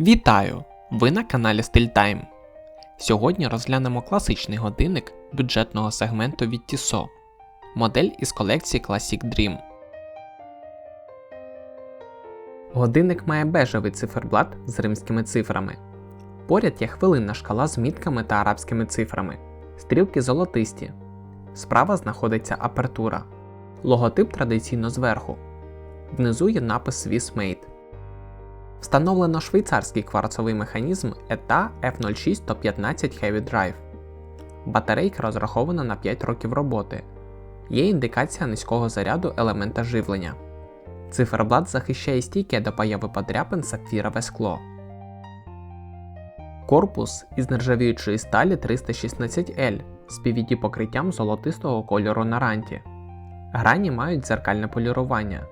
Вітаю! Ви на каналі StillTime. Сьогодні розглянемо класичний годинник бюджетного сегменту від Tissot, модель із колекції Classic Dream. Годинник має бежевий циферблат з римськими цифрами. Поряд є хвилинна шкала з мітками та арабськими цифрами. Стрілки золотисті. Справа знаходиться апертура. Логотип традиційно зверху. Внизу є напис Swiss Made. Встановлено швейцарський кварцовий механізм ETA F06 115 Heavy Drive. Батарейка розрахована на 5 років роботи. Є індикація низького заряду елемента живлення. Циферблат захищає стійке до появи подряпин сапфірове скло. Корпус із нержавіючої сталі 316L з PVD покриттям золотистого кольору на ранті. Грані мають дзеркальне полірування.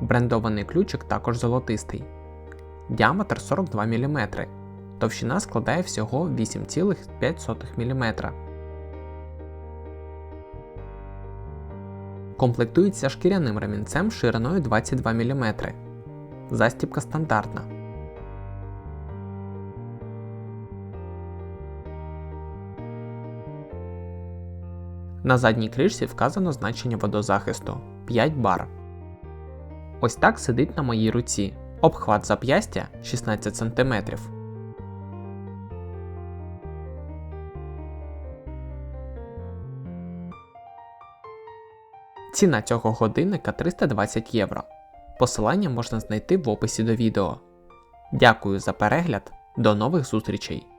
Брендований ключик також золотистий. Діаметр 42 мм. Товщина складає всього 8,5 мм. Комплектується шкіряним ремінцем шириною 22 мм. Застібка стандартна. На задній кришці вказано значення водозахисту 5 бар. Ось так сидить на моїй руці. Обхват зап'ястя 16 см. Ціна цього годинника 320 євро. Посилання можна знайти в описі до відео. Дякую за перегляд, до нових зустрічей!